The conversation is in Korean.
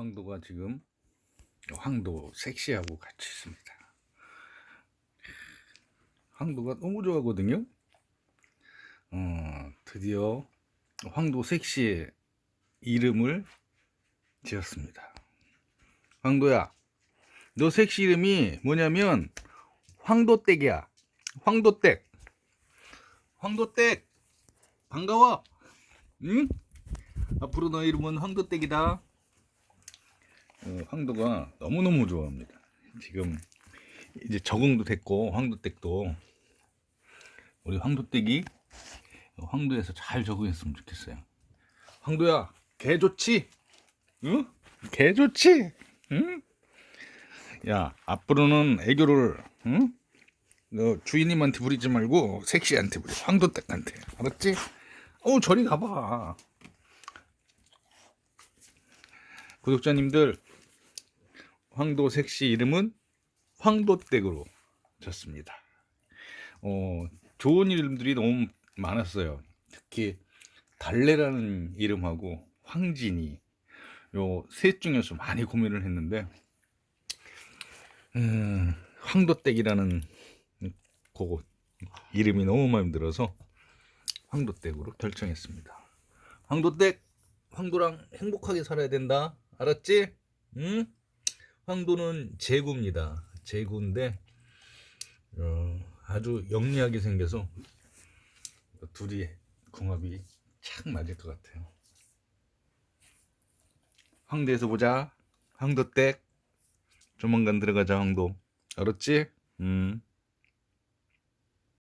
황도가 지금 황도 섹시하고 같이 있습니다. 황도가 너무 좋아하거든요. 어, 드디어 황도 섹시의 이름을 지었습니다. 황도야, 너 섹시 이름이 뭐냐면 황도댁이야. 황도댁. 황도댁. 반가워. 응? 앞으로 너 이름은 황도댁이다. 어, 황도가 너무너무 좋아합니다. 지금 이제 적응도 됐고 황도댁도 우리 황도댁이 황도에서 잘 적응했으면 좋겠어요. 황도야, 개 좋지? 응? 개 좋지? 응? 야, 앞으로는 애교를 응? 너 주인님한테 부리지 말고 섹시한테 부려. 황도댁한테. 알았지? 어, 저리 가봐. 구독자님들, 황도 섹시 이름은 황도댁으로 졌습니다. 어, 좋은 이름들이 너무 많았어요. 특히 달래라는 이름하고 황진이 요 셋 중에서 많이 고민을 했는데 음, 황도댁이라는 그거 이름이 너무 마음에 들어서 황도댁으로 결정했습니다. 황도댁 황도랑 행복하게 살아야 된다. 알았지? 응? 황도는 제구입니다. 제구인데 어, 아주 영리하게 생겨서 둘이 궁합이 착 맞을 것 같아요. 황도에서 보자. 황도댁 조만간 들어가자 황도. 알았지? 음.